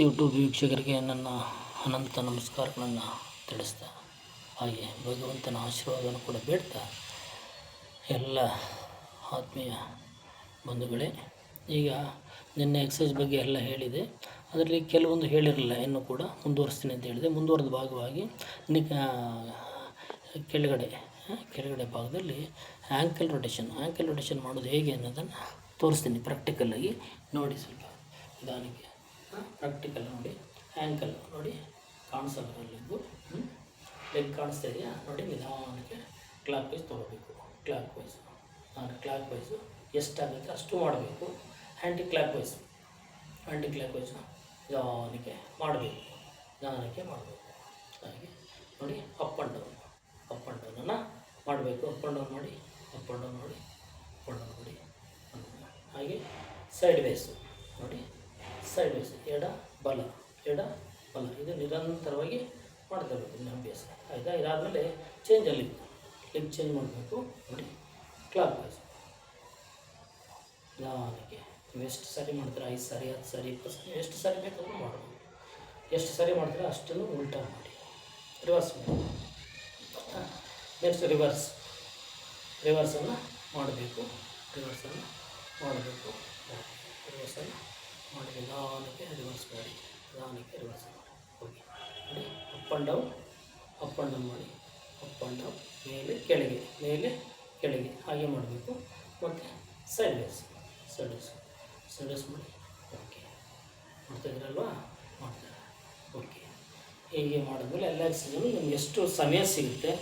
YouTube ವೀಕ್ಷಕರಿಗೆ ನನ್ನ ಅನಂತ ನಮಸ್ಕಾರಗಳನ್ನು ತಿಳಿಸ್ತಾ, ಹಾಗೆ ಭಗವಂತನ ಆಶೀರ್ವಾದವನ್ನು ಕೂಡ ಬೇಡ್ತಾ, ಎಲ್ಲ ಆತ್ಮೀಯ ಬಂಧುಗಳೇ, ಈಗ ನಿನ್ನೆ ಎಕ್ಸಸೈಸ್ ಬಗ್ಗೆ ಎಲ್ಲ ಹೇಳಿದೆ. ಅದರಲ್ಲಿ ಕೆಲವೊಂದು ಹೇಳಿರಲಿಲ್ಲ, ಇನ್ನು ಕೂಡ ಮುಂದುವರಿಸ್ತೀನಿ ಅಂತ ಹೇಳಿದೆ. ಮುಂದುವರೆದ ಭಾಗವಾಗಿ ನಿ ಕೆಳಗಡೆ ಕೆಳಗಡೆ ಭಾಗದಲ್ಲಿ ಆ್ಯಂಕಲ್ ರೊಟೇಷನ್ ಆ್ಯಂಕಲ್ ರೊಟೇಷನ್ ಮಾಡೋದು ಹೇಗೆ ಅನ್ನೋದನ್ನು ತೋರಿಸ್ತೀನಿ ಪ್ರಾಕ್ಟಿಕಲಾಗಿ ನೋಡಿ ಸ್ವಲ್ಪ ನಿಧಾನಕ್ಕೆ ಪ್ರಾಕ್ಟಿಕಲ್ ನೋಡಿ ಆ್ಯಂಕಲ್ ನೋಡಿ ಕಾಣಿಸಲ್ಲ ಲೆಗ್ಗು ಲೆಗ್. ಕಾಣಿಸ್ತಾ ಇದೆಯಾ? ನೋಡಿ ನಿಧಾನಕ್ಕೆ ಕ್ಲಾಕ್ ವೈಸ್ ತೊಗೋಬೇಕು. ಕ್ಲಾಕ್ ವೈಸ್ ನಾನು ಕ್ಲಾಕ್ ವೈಸು ಎಷ್ಟಾಗುತ್ತೆ ಅಷ್ಟು ಮಾಡಬೇಕು. Anticlockwise anticlockwise ನಿಧಾನಕ್ಕೆ ಮಾಡಬೇಕು. ನಿಧಾನಕ್ಕೆ ಮಾಡಬೇಕು. ಹಾಗೆ ನೋಡಿ up and down up and ಡೌನನ್ನು ಮಾಡಬೇಕು. ಅಪ್ ಆ್ಯಂಡ್ ಡೌನ್ ಮಾಡಿ ಅಪ್ ಆ್ಯಂಡ್ ಡೌನ್ ಮಾಡಿ ಅಪ್ ಆ್ಯಂಡ್ ಡೌನ್ ಮಾಡಿ ಹಾಗೆ ಸೈಡ್ ವೇಸು ನೋಡಿ. ಸೈಡ್ ವೇಸ್ ಎಡ ಬಲ ಎಡ ಬಲ. ಇದು ನಿರಂತರವಾಗಿ ಮಾಡ್ತಾ ಇರಬೇಕು ಇಲ್ಲಿ ಅಭ್ಯಾಸ. ಆಯಿತಾ? ಇದಾದಮೇಲೆ ಚೇಂಜ್ ಅಲ್ಲಿ ಲಿಪ್ ಚೇಂಜ್ ಮಾಡಬೇಕು. ನೋಡಿ ಕ್ಲಾಕ್ ವೈಸ್ ನಿಧಾನಕ್ಕೆ ನೀವು ಎಷ್ಟು ಸಾರಿ ಮಾಡ್ತೀರಾ? ಐದು ಸಾರಿ, ಹತ್ತು ಸಾರಿ, ಇಪ್ಪತ್ತು ಸಾರಿ, ಎಷ್ಟು ಸಾರಿ ಬೇಕಾದ್ರೂ ಮಾಡ್ಬೋದು. ಎಷ್ಟು ಸಾರಿ ಮಾಡ್ತೀರಾ? ಅಷ್ಟನ್ನು ಉಲ್ಟಾ ಮಾಡಿ. ರಿವರ್ಸ್ ಮಾಡಿ. ನೆಕ್ಸ್ಟ್ ರಿವರ್ಸ್ ರಿವರ್ಸನ್ನು ಮಾಡಬೇಕು. ರಿವರ್ಸನ್ನು ಮಾಡಬೇಕು. ರಿವರ್ಸನ್ನು ಮಾಡಿ ನಿಧಾನಕ್ಕೆ ರಿವರ್ಸ್ ಮಾಡಿ ನಿಧಾನಕ್ಕೆ ರಿವರ್ಸ್ ಮಾಡಿ. ಓಕೆ ನೋಡಿ up and down up and down ಮಾಡಿ. ಅಪ್ ಆ್ಯಂಡ್ ಡೌನ್ ಮೇಲೆ ಕೆಳಗೆ ಮೇಲೆ ಕೆಳಗೆ. ಹಾಗೆ ಮಾಡಬೇಕು. ಮತ್ತು sideways sideways sideways ಮಾಡಿ ಓಕೆ ಮಾಡ್ತಾಯಿದ್ರಲ್ವಾ ಮಾಡ್ತಾರೆ ಓಕೆ ಹೀಗೆ ಮಾಡಿದ್ಮೇಲೆ ಎಲ್ಲ ಎಕ್ಸಸೈಸನ್ನು ನಿಮ್ಗೆ ಎಷ್ಟು ಸಮಯ ಸಿಗುತ್ತೆ?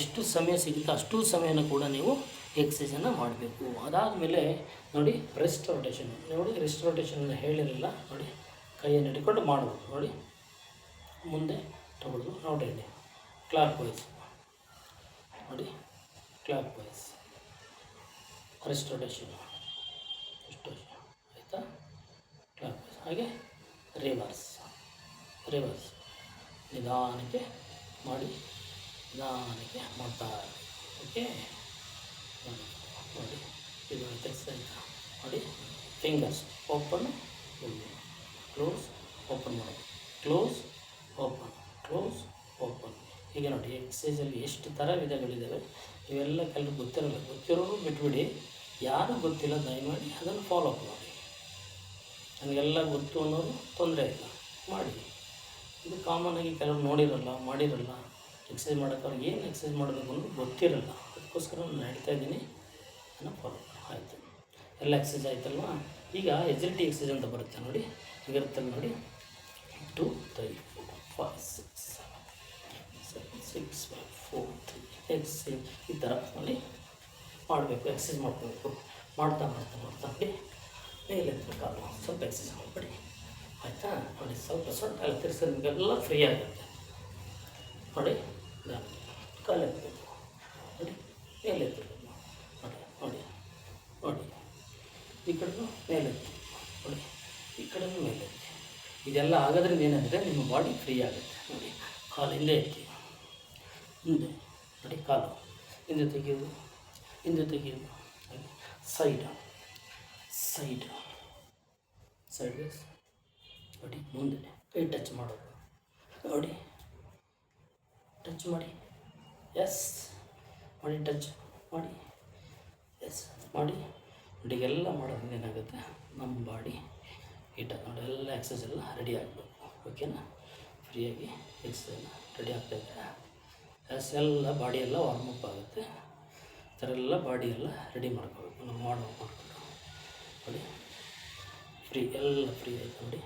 ಎಷ್ಟು ಸಮಯ ಸಿಗುತ್ತೆ ಅಷ್ಟು ಸಮಯನ ಕೂಡ ನೀವು ಎಕ್ಸಸೈಸನ್ನು ಮಾಡಬೇಕು. ಅದಾದಮೇಲೆ ನೋಡಿ ರೆಸ್ಟ್ ರೊಟೇಷನ್ ನೋಡಿ ರೆಸ್ಟ್ ರೊಟೇಷನ್ ಹೇಳಿರಲಿಲ್ಲ. ನೋಡಿ ಕೈಯನ್ನು ಹಿಡ್ಕೊಂಡು ಮಾಡಬೇಕು ನೋಡಿ ಮುಂದೆ ತಗೊಳ್ಳೋದು ನೋಡಿ ಕ್ಲಾಕ್ ವೈಸ್ ನೋಡಿ ಕ್ಲಾಕ್ ವೈಸ್ ರೆಸ್ಟ್ ರೊಟೇಷನ್ ಎಷ್ಟು ಆಯಿತಾ? ಕ್ಲಾಕ್ ವೈಸ್ ಹಾಗೆ ರಿವರ್ಸ್ ರಿವರ್ಸ್ ನಿಧಾನಕ್ಕೆ ಮಾಡಿ. ನಿಧಾನಕ್ಕೆ ಮಾಡ್ತಾರೆ ಓಕೆ ನೋಡಿ ಇದು ಎಕ್ಸಸೈಸ್ ನೋಡಿ ಫಿಂಗರ್ಸ್ ಓಪನ್ ಕ್ಲೋಸ್ ಓಪನ್ ಮಾಡೋದು. Close open close open. ಈಗ ನೋಡಿ ಎಕ್ಸಸೈಸಲ್ಲಿ ಎಷ್ಟು ಥರ ವಿಧಗಳಿದ್ದಾವೆ ಇವೆಲ್ಲ ಕೆಲವು ಗೊತ್ತಿರಲ್ಲ. ಗೊತ್ತಿರೋರು ಬಿಟ್ಬಿಡಿ. ಯಾರು ಗೊತ್ತಿಲ್ಲ, ದಯಮಾಡಿ ಅದನ್ನು ಫಾಲೋ ಅಪ್ ಮಾಡಿ. ನನಗೆಲ್ಲ ಗೊತ್ತು ಅನ್ನೋದು ತೊಂದರೆ ಇಲ್ಲ. ಮಾಡಿ. ಇದು ಕಾಮನ್ ಆಗಿ ಕೆಲವರು ನೋಡಿರಲ್ಲ, ಮಾಡಿರಲ್ಲ. ಎಕ್ಸಸೈಸ್ ಮಾಡೋಕ್ಕೆ ಅವ್ರಿಗೆ ಏನು ಎಕ್ಸಸೈಸ್ ಮಾಡಬೇಕು ಅನ್ನೋದು ಗೊತ್ತಿರಲ್ಲ. ಅದಕ್ಕೋಸ್ಕರ ನಾನು ಹೇಳ್ತಾ ಇದ್ದೀನಿ. ಅದನ್ನು ಫಾಲೋ ಆಯಿತು. ಎಲ್ಲ ಎಕ್ಸಸೈಸ್ ಆಯ್ತಲ್ವಾ? ಈಗ ಎಜಿಲಿಟಿ ಎಕ್ಸಸೈಸ್ ಅಂತ ಬರುತ್ತೆ ನೋಡಿ. ಹೀಗಿರುತ್ತಲ್ಲ ನೋಡಿ? Two three four five six seven six five four three exercise ಈ ಥರ ನೋಡಿ ಮಾಡಬೇಕು. ಎಕ್ಸಸೈಸ್ ಮಾಡ್ಕೋಬೇಕು. ಮಾಡ್ತಾ ಮಾಡ್ತಾ ಮಾಡ್ತಾ ನೋಡಿ ಮೇಲೆ ಕಾಲು ಸ್ವಲ್ಪ ಎಕ್ಸಸೈಸ್ ಮಾಡಿಬಿಡಿ. ಆಯಿತಾ? ನೋಡಿ, ಸ್ವಲ್ಪ ಸ್ವಲ್ಪ ಅಲ್ಲಿ ತಿರ್ಸೋದು ನಿಮಗೆಲ್ಲ ಫ್ರೀ ಆಗುತ್ತೆ. ನೋಡಿ. ಕಾಲು ಎತ್ತಬೇಕು ನೋಡಿ ಮೇಲೆ ನೋಡಿ ನೋಡಿ ನೋಡಿ ಈ ಕಡೆನೂ ಮೇಲೆ ನೋಡಿ ಈ ಕಡೆನೂ ಮೇಲೆ ಇದೆಲ್ಲ ಆಗೋದ್ರಿಂದ ಏನಂದರೆ ನಿಮ್ಮ ಬಾಡಿ ಫ್ರೀ ಆಗುತ್ತೆ ನೋಡಿ ಕಾಲು ಹಿಂದೆ ಎತ್ತಿ ಹಿಂದೆ ನೋಡಿ ಕಾಲು ಹಿಂದೆ ತೆಗೆಯೋದು ಹಿಂದೆ ತೆಗೆಯೋದು ಸೈಡ್ ಸೈಡ್ ಸೈಡ್ ನೋಡಿ ಮುಂದೆ ಕೈ ಟಚ್ ಮಾಡೋದು ನೋಡಿ ಟಚ್ ಮಾಡಿ. ಎಸ್. ಮಾಡಿ ಟಚ್ ಮಾಡಿ. ಎಸ್. ಮಾಡಿ. ನೋಡಿ, ಎಲ್ಲ ಮಾಡೋದ್ರಿಂದ ಏನಾಗುತ್ತೆ ನಮ್ಮ ಬಾಡಿ ಹೀಟ ನೋಡಿ, ಎಲ್ಲ ಎಕ್ಸಸೈಸ್ ಎಲ್ಲ ರೆಡಿ ಆಗಬೇಕು. ಓಕೆನಾ ಫ್ರೀಯಾಗಿ ಎಕ್ಸಸೈಸ್ ರೆಡಿ ಆಗ್ತಾಯಿದ್ರೆ ಎಸ್, ಎಲ್ಲ ಬಾಡಿ ಎಲ್ಲ ವಾರ್ಮ್ ಅಪ್ ಆಗುತ್ತೆ. ಈ ಥರ ಎಲ್ಲ ಬಾಡಿ ಎಲ್ಲ ರೆಡಿ ಮಾಡ್ಕೋಬೇಕು. ನಾವು ವಾರ್ಮ್ ಮಾಡ್ಕೊಂಡು. ಮಾಡಿಕೊಂಡು ನೋಡಿ ಫ್ರೀ ಎಲ್ಲ ಫ್ರೀ ಆಯಿತು ನೋಡಿ?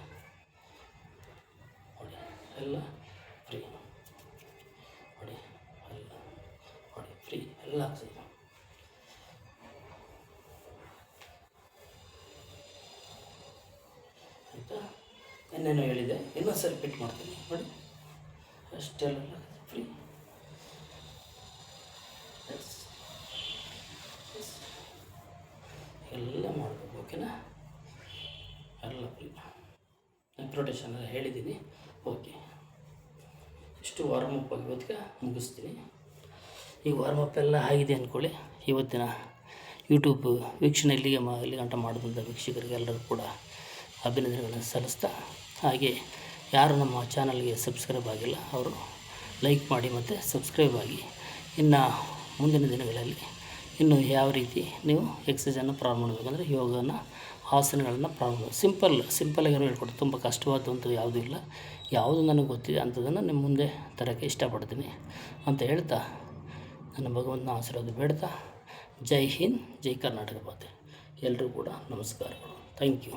ನೋಡಿ, ಎಲ್ಲ ಫ್ರೀ ಆಗ್ತದೆ ಆಯಿತಾ? ಹೇಳಿದೆ? ಇನ್ನೊಂದು ಸರಿ ರಿಪೀಟ್ ಮಾಡ್ತೀನಿ. ನೋಡಿ. ಅಷ್ಟೆಲ್ಲ ಫ್ರೀ ಎಲ್ಲ ಮಾಡಬೇಕು ಓಕೆನಾ ಎಲ್ಲ ಫ್ರೀ ಪ್ರೊಟೆಕ್ಷನ್ ಹೇಳಿದ್ದೀನಿ. ಓಕೆ ಇಷ್ಟು ವಾರ್ಮಪ್ ಅಪ್ ಆಗಿ ಮುಗಿಸ್ತೀನಿ. ಈ ವಾರ್ಮ್ ಅಪ್ ಎಲ್ಲ ಆಗಿದೆ ಅಂದ್ಕೊಳ್ಳಿ ಇವತ್ತಿನ ಯೂಟ್ಯೂಬ್ ವೀಕ್ಷಣೆ ಇಲ್ಲಿಗೆ ಮಾ ಇಲ್ಲಿ ಗಂಟ ಮಾಡಿದಂಥ ವೀಕ್ಷಕರಿಗೆ ಎಲ್ಲರೂ ಕೂಡ ಅಭಿನಂದನೆಗಳನ್ನು ಸಲ್ಲಿಸ್ತಾ, ಹಾಗೆ ಯಾರು ನಮ್ಮ ಚಾನಲ್ಗೆ ಸಬ್ಸ್ಕ್ರೈಬ್ ಆಗಿಲ್ಲ, ಅವರು ಲೈಕ್ ಮಾಡಿ ಮತ್ತು ಸಬ್ಸ್ಕ್ರೈಬ್ ಆಗಿ. ಇನ್ನು ಮುಂದಿನ ದಿನಗಳಲ್ಲಿ ಇನ್ನು ಯಾವ ರೀತಿ ನೀವು ಎಕ್ಸಸೈಸನ್ನು ಪ್ರಾರಂಭ ಮಾಡಬೇಕಂದ್ರೆ ಯೋಗನ ಆಸನಗಳನ್ನು ಪ್ರಾರಂಭ ಸಿಂಪಲ್ ಸಿಂಪಲಾಗಿ ಹೇಳ್ಕೊಡ್ತೀನಿ. ತುಂಬ ಕಷ್ಟವಾದಂಥದ್ದು ಯಾವುದೂ ಇಲ್ಲ. ಯಾವುದು ನನಗೆ ಗೊತ್ತಿದೆ ಅಂಥದ್ದನ್ನು ನಿಮ್ಮ ಮುಂದೆ ತರೋಕ್ಕೆ ಇಷ್ಟಪಡ್ತೀನಿ ಅಂತ ಹೇಳ್ತಾ ನನ್ನ ಭಗವಂತನ ಆಶೀರ್ವಾದ ಬೇಡ್ತಾ ಜೈ ಹಿಂದ್ ಜೈ ಕರ್ನಾಟಕ ಮಾತೆ ಎಲ್ಲರೂ ಕೂಡ ನಮಸ್ಕಾರಗಳು. Thank you